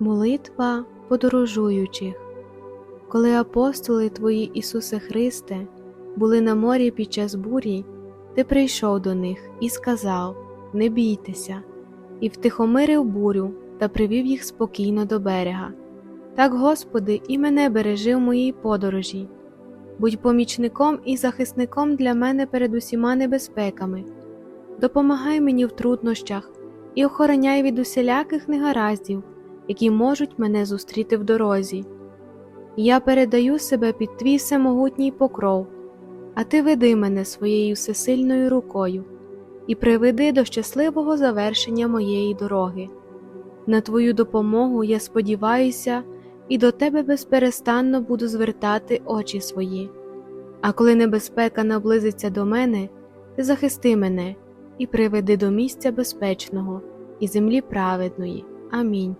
Молитва подорожуючих. Коли апостоли Твої, Ісусе Христе, були на морі під час бурі, Ти прийшов до них і сказав: Не бійтеся, і втихомирив бурю та привів їх спокійно до берега. Так, Господи, і мене бережи в моїй подорожі. Будь помічником і захисником для мене перед усіма небезпеками. Допомагай мені в труднощах і охороняй від усіляких негараздів, які можуть мене зустріти в дорозі. Я передаю себе під твій всемогутній покров, а ти веди мене своєю всесильною рукою і приведи до щасливого завершення моєї дороги. На твою допомогу я сподіваюся і до тебе безперестанно буду звертати очі свої. А коли небезпека наблизиться до мене, ти захисти мене і приведи до місця безпечного і землі праведної. Амінь.